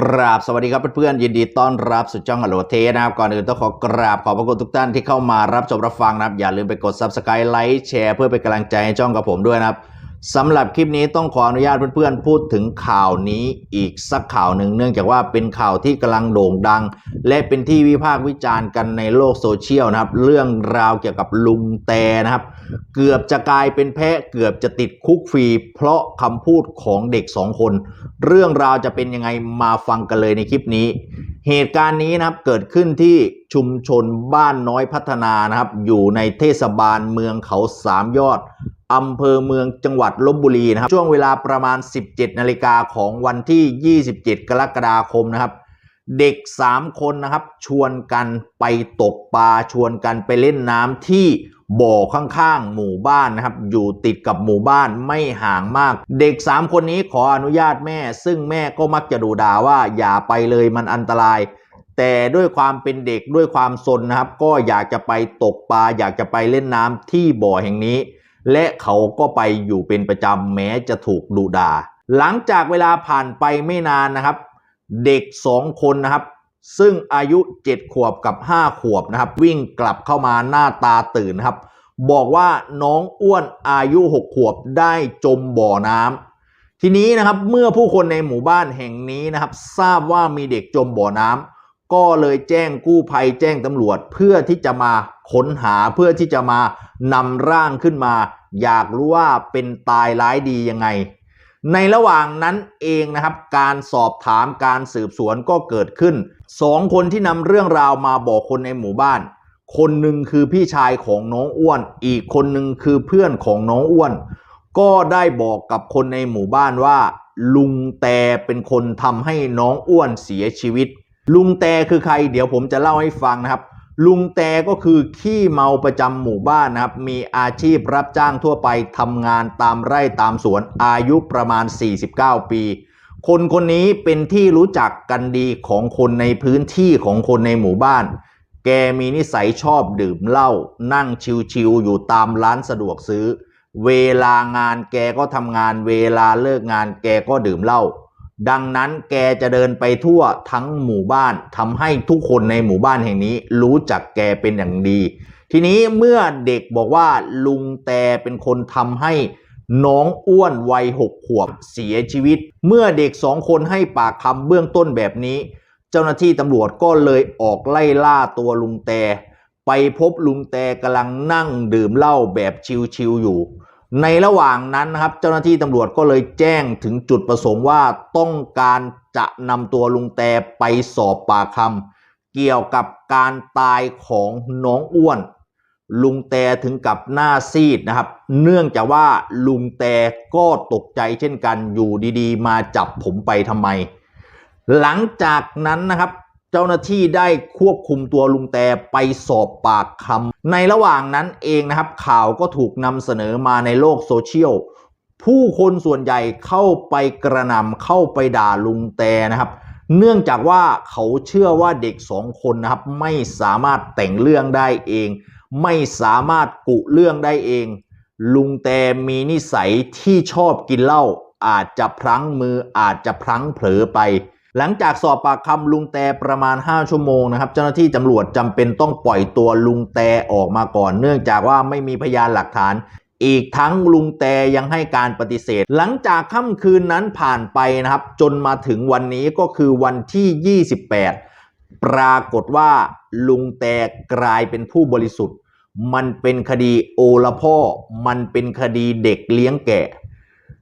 กราบสวัสดีครับเพื่อนๆยินดีต้อนรับสุดจ่องฮัลโหลเทนะครับก่อนอื่นต้องขอกราบขอบพระคุณทุกท่านที่เข้ามารับชมรับฟังนะครับ อย่าลืมไปกด subscribe ไลค์แชร์เพื่อเป็นกำลังใจให้ช่องกับผมด้วยนะครับ สำหรับคลิปนี้ต้องขออนุญาตเพื่อนๆ พูดถึงข่าวนี้อีกสักข่าวหนึ่งเนื่องจากว่าเป็นข่าวที่กำลังโด่งดัง และเป็นที่วิพากษ์วิจารณ์กันในโลกโซเชียลนะครับ เรื่องราวเกี่ยวกับลุงแตนะครับ เกือบจะกลายเป็นแพะเกือบจะติดคุกฟรี เพราะคำพูดของเด็กสองคน เรื่องราวจะเป็นยังไงมาฟังกันเลยในคลิปนี้ เหตุการณ์นี้นะครับเกิดขึ้นที่ชุมชนบ้านน้อยพัฒนานะครับ อยู่ในเทศบาลเมืองเขาสามยอดอำเภอเมืองจังหวัดลบบุรีนะครับ ช่วงเวลาประมาณ 17 นาฬิกาของวันที่ 27 กรกฎาคมนะครับ เด็ก 3 คนนะครับ ชวนกันไปตกปลาชวนกันไปเล่นน้ำที่ บ่อข้างๆหมู่บ้านนะครับ อยู่ติดกับหมู่บ้านไม่ห่างมาก เด็ก 3 คนนี้ขออนุญาตแม่ ซึ่งแม่ก็มักจะดูด่าว่าอย่าไปเลยมันอันตราย แต่ด้วยความเป็นเด็กด้วยความสนนะครับ ก็อยากจะไปตกปลาอยากจะไปเล่นน้ำที่บ่อแห่งนี้ และเขาก็ไปอยู่เป็นประจำแม้จะถูกดุด่าหลังจากเวลาผ่านไปไม่นานนะครับ เด็กสองคนนะครับ ซึ่งอายุ 7 ขวบกับ 5 ขวบนะครับ วิ่งกลับเข้ามาหน้าตาตื่นนะครับ บอกว่าน้องอ้วนอายุ 6 ขวบได้จมบ่อน้ำทีนี้นะครับเมื่อผู้คนในหมู่บ้านแห่งนี้นะครับ ทราบว่ามีเด็กจมบ่อน้ำก็เลยแจ้งกู้ภัยแจ้งตำรวจเพื่อที่จะมาค้นหาเพื่อที่จะมานำร่างขึ้นมา อยากรู้ว่าเป็นตายร้ายดียังไง ในระหว่างนั้นเองนะครับ การสอบถามการสืบสวนก็เกิดขึ้นสองคนที่นำเรื่องราวมาบอกคนในหมู่บ้าน คนหนึ่งคือพี่ชายของน้องอ้วน อีกคนหนึ่งคือเพื่อนของน้องอ้วน ก็ได้บอกกับคนในหมู่บ้านว่า ลุงแต่เป็นคนทำให้น้องอ้วนเสียชีวิต ลุงแต่คือใคร เดี๋ยวผมจะเล่าให้ฟังนะครับ ลุงแต่ก็คือขี้เมาประจำหมู่บ้านนะครับ มีอาชีพรับจ้างทั่วไปทำงานตามไร่ตามสวนอายุประมาณ 49 ปี คนคนนี้เป็นที่รู้จักกันดีของคนในพื้นที่ของคนในหมู่บ้าน แกมีนิสัยชอบดื่มเหล้านั่งชิวๆอยู่ตามร้านสะดวกซื้อ เวลางานแกก็ทำงานเวลาเลิกงานแกก็ดื่มเหล้า ดังนั้นแกจะเดินไปทั่วทั้งหมู่บ้านทำให้ทุกคนในหมู่บ้านแห่งนี้ รู้จักแกเป็นอย่างดี ทีนี้เมื่อเด็กบอกว่าลุงแต่เป็นคนทำให้น้องอ้วนวัยหกขวบเสียชีวิต เมื่อเด็กสองคนให้ปากคำเบื้องต้นแบบนี้ เจ้าหน้าที่ตำรวจก็เลยออกไล่ล่าตัวลุงแต่ไปพบลุงแต่กำลังนั่งดื่มเหล้าแบบชิวๆอยู่ ในระหว่างนั้นนะครับ เจ้าหน้าที่ตำรวจก็เลยแจ้งถึงจุดประสงค์ว่าต้องการจะนำตัวลุงแต่ไปสอบปากคำเกี่ยวกับการตายของน้องอ้วน ลุงแต่ถึงกับหน้าซีดนะครับ เนื่องจากว่าลุงแต่ก็ตกใจเช่นกันอยู่ดีๆ มาจับผมไปทำไม หลังจากนั้นนะครับ เจ้าหน้าที่ได้ควบคุมตัวลุงแต่ไปสอบปากคำในระหว่างนั้นเองนะครับ ข่าวก็ถูกนำเสนอมาในโลกโซเชียลผู้คนส่วนใหญ่เข้าไปกระนำเข้าไปด่าลุงแต่นะครับ เนื่องจากว่าเขาเชื่อว่าเด็กสองคนนะครับ ไม่สามารถแต่งเรื่องได้เอง ไม่สามารถกุเรื่องได้เอง ลุงแต่มีนิสัยที่ชอบกินเหล้าอาจจะพลั้งมืออาจจะพลั้งเผลอไป หลังจากสอบปากคำลุงแต่ประมาณ 5 ชั่วโมงนะครับ เจ้าหน้าที่ตำรวจจำเป็นต้องปล่อยตัวลุงแต่ออกมาก่อน เนื่องจากว่าไม่มีพยานหลักฐาน อีกทั้งลุงแต่ยังให้การปฏิเสธ หลังจากค่ำคืนนั้นผ่านไปนะครับ จนมาถึงวันนี้ก็คือวันที่ 28 ปรากฏว่าลุงแต่กลายเป็นผู้บริสุทธิ์ มันเป็นคดีโอละพ่อ มันเป็นคดีเด็กเลี้ยงแกะ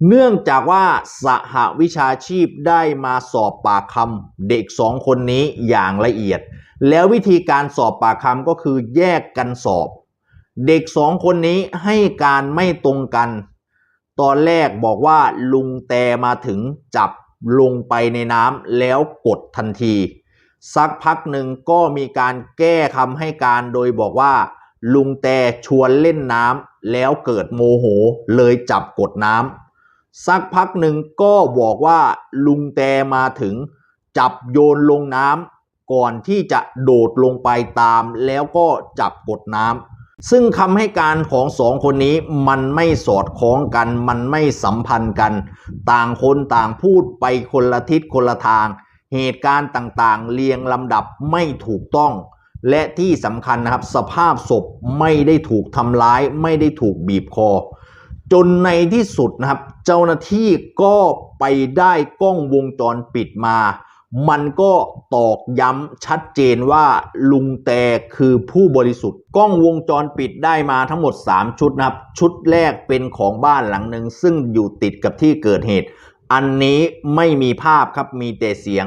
เนื่องจากว่าสหวิชาชีพได้มาสอบปากคำเด็กสองคนนี้อย่างละเอียด แล้ววิธีการสอบปากคำก็คือแยกกันสอบ เด็กสองคนนี้ให้การไม่ตรงกัน ตอนแรกบอกว่าลุงแต่มาถึงจับลงไปในน้ำแล้วกดทันที สักพักหนึ่งก็มีการแก้คำให้การโดยบอกว่า ลุงแต่ชวนเล่นน้ำแล้วเกิดโมโหเลยจับกดน้ำ สักพักหนึ่งก็บอกว่าลุงแต่มาถึงจับโยนลงน้ำก่อนที่จะโดดลงไปตาม แล้วก็จับกดน้ำซึ่งคำให้การของสองคนนี้มันไม่สอดคล้องกัน มันไม่สัมพันธ์กัน ต่างคนต่างพูดไปคนละทิศคนละทาง เหตุการณ์ต่างๆ เรียงลำดับไม่ถูกต้อง และที่สำคัญนะครับสภาพศพไม่ได้ถูกทำร้าย ไม่ได้ถูกบีบคอ จนในที่สุดนะครับ เจ้าหน้าที่ก็ไปได้กล้องวงจรปิดมา มันก็ตอกย้ำชัดเจนว่าลุงแต่คือผู้บริสุทธิ์ กล้องวงจรปิดได้มาทั้งหมด 3 ชุดนะครับ ชุดแรกเป็นของบ้านหลังหนึ่งซึ่งอยู่ติดกับที่เกิดเหตุ อันนี้ไม่มีภาพครับมีแต่เสียง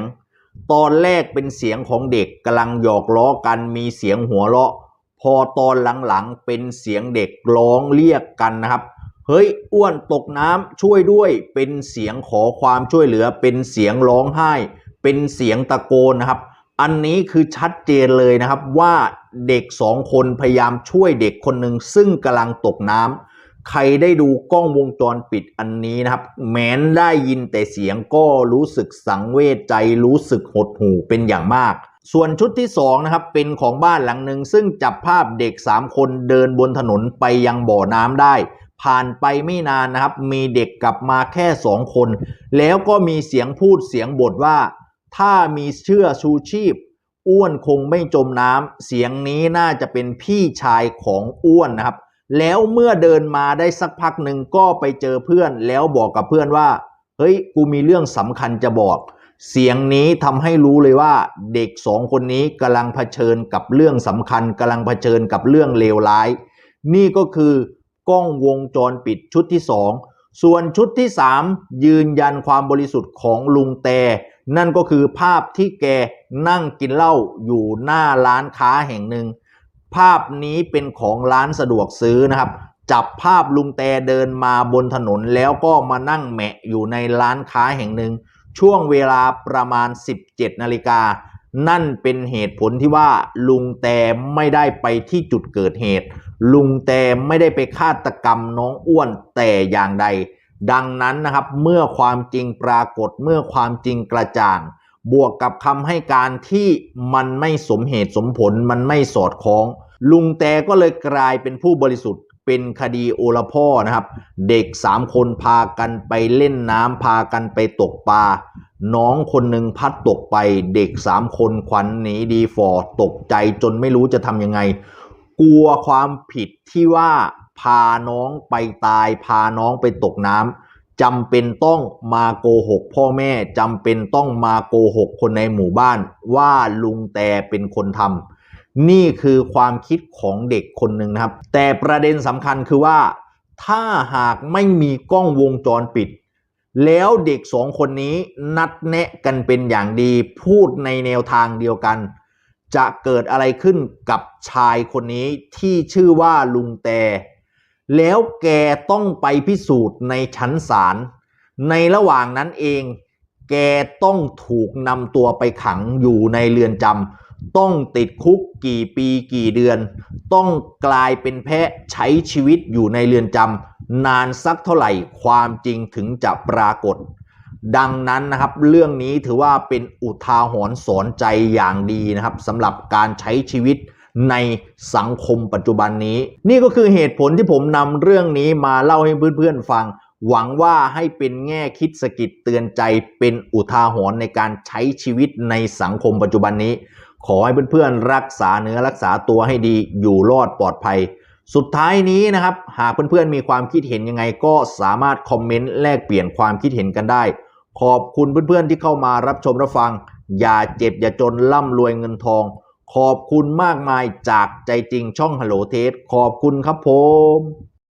ตอนแรกเป็นเสียงของเด็กกำลังหยอกล้อกันมีเสียงหัวเราะ พอตอนหลังๆเป็นเสียงเด็กร้องเรียกกันนะครับ เฮ้ยอ้วนตกน้ำช่วยด้วย เป็นเสียงขอความช่วยเหลือ เป็นเสียงร้องไห้ เป็นเสียงตะโกนนะครับ อันนี้คือชัดเจนเลยนะครับว่าเด็กสองคนพยายามช่วยเด็กคนหนึ่งซึ่งกำลังตกน้ำใครได้ดูกล้องวงจรปิดอันนี้นะครับ แม้นได้ยินแต่เสียงก็รู้สึกสังเวชใจรู้สึกหดหู่เป็นอย่างมากส่วนชุดที่สองนะครับเป็นของบ้านหลังหนึ่งซึ่งจับภาพเด็ก 3 คนเดินบนถนนไปยังบ่อน้ำได้ ผ่านไปไม่นานนะครับ มีเด็กกลับมาแค่2คน แล้วก็มีเสียงพูดเสียงบทว่า ถ้ามีเชื่อชูชีพ อ้วนคงไม่จมน้ำเสียงนี้น่าจะเป็นพี่ชายของอ้วนนะครับ แล้วเมื่อเดินมาได้สักพักหนึ่งก็ไปเจอเพื่อน แล้วบอกกับเพื่อนว่า เฮ้ย กูมีเรื่องสำคัญจะบอก เสียงนี้ทำให้รู้เลยว่า เด็กสองคนนี้กำลังเผชิญกับเรื่องสำคัญกำลังเผชิญกับเรื่องเลวร้าย นี่ก็คือ กล้องวงจรปิดชุดที่สองส่วนชุดที่สามยืนยันความบริสุทธิ์ของลุงแต่นั่นก็คือภาพที่แกนั่งกินเหล้าอยู่หน้าร้านค้าแห่งหนึ่ง ภาพนี้เป็นของร้านสะดวกซื้อนะครับ จับภาพลุงแต่เดินมาบนถนนแล้วก็มานั่งแมะอยู่ในร้านค้าแห่งหนึ่ง ช่วงเวลาประมาณ 17นาฬิกานั่นเป็นเหตุผลที่ว่าลุงแต่ไม่ได้ไปที่จุดเกิดเหตุ ลุงแตไม่ได้ไปฆาตกรรมน้องอ้วนแต่อย่างใด ดังนั้นนะครับเมื่อความจริงปรากฏเมื่อความจริงกระจ่าง บวกกับคำให้การที่มันไม่สมเหตุสมผลมันไม่สอดคล้อง ลุงแต่ก็เลยกลายเป็นผู้บริสุทธิ์เป็นคดีโอละพ่อนะครับ เด็กสามคนพากันไปเล่นน้ำพากันไปตกปลาน้องคนหนึ่งพัดตกไป เด็กสามคนขวัญหนีดีฟอตกใจจนไม่รู้จะทำยังไง กลัวความผิดที่ว่าพาน้องไปตาย พาน้องไปตกน้ำจำเป็นต้องมาโกหก พ่อแม่จำเป็นต้องมาโกหกคนในหมู่บ้าน ว่าลุงแต่เป็นคนทำนี่คือความคิดของเด็กคนหนึ่งนะครับ แต่ประเด็นสำคัญคือว่า ถ้าหากไม่มีกล้องวงจรปิด แล้วเด็กสองคนนี้นัดแนะกันเป็นอย่างดีพูดในแนวทางเดียวกัน จะเกิดอะไรขึ้นกับชายคนนี้ที่ชื่อว่าลุงแต่แล้วแกต้องไปพิสูจน์ในชั้นศาล ในระหว่างนั้นเอง แกต้องถูกนำตัวไปขังอยู่ในเรือนจำ ต้องติดคุกกี่ปีกี่เดือน ต้องกลายเป็นแพะใช้ชีวิตอยู่ในเรือนจำ นานสักเท่าไหร่ความจริงถึงจะปรากฏ ดังนั้นนะครับเรื่องนี้ถือว่าเป็นอุทาหรณ์สอนใจอย่างดีนะครับสำหรับการใช้ชีวิตในสังคมปัจจุบันนี้ นี่ก็คือเหตุผลที่ผมนำเรื่องนี้มาเล่าให้เพื่อนๆฟัง หวังว่าให้เป็นแง่คิดสกิดเตือนใจเป็นอุทาหรณ์ในการใช้ชีวิตในสังคมปัจจุบันนี้ ขอให้เพื่อนๆรักษาเนื้อรักษาตัวให้ดีอยู่รอดปลอดภัย สุดท้ายนี้นะครับ หากเพื่อนๆมีความคิดเห็นยังไงก็สามารถคอมเมนต์แลกเปลี่ยนความคิดเห็นกันได้ ขอบคุณเพื่อนๆที่เข้ามารับชมรับฟัง อย่าเจ็บอย่าจนร่ำรวยเงินทอง ขอบคุณมากมายจากใจจริงช่องฮัลโหลเทสขอบคุณครับผม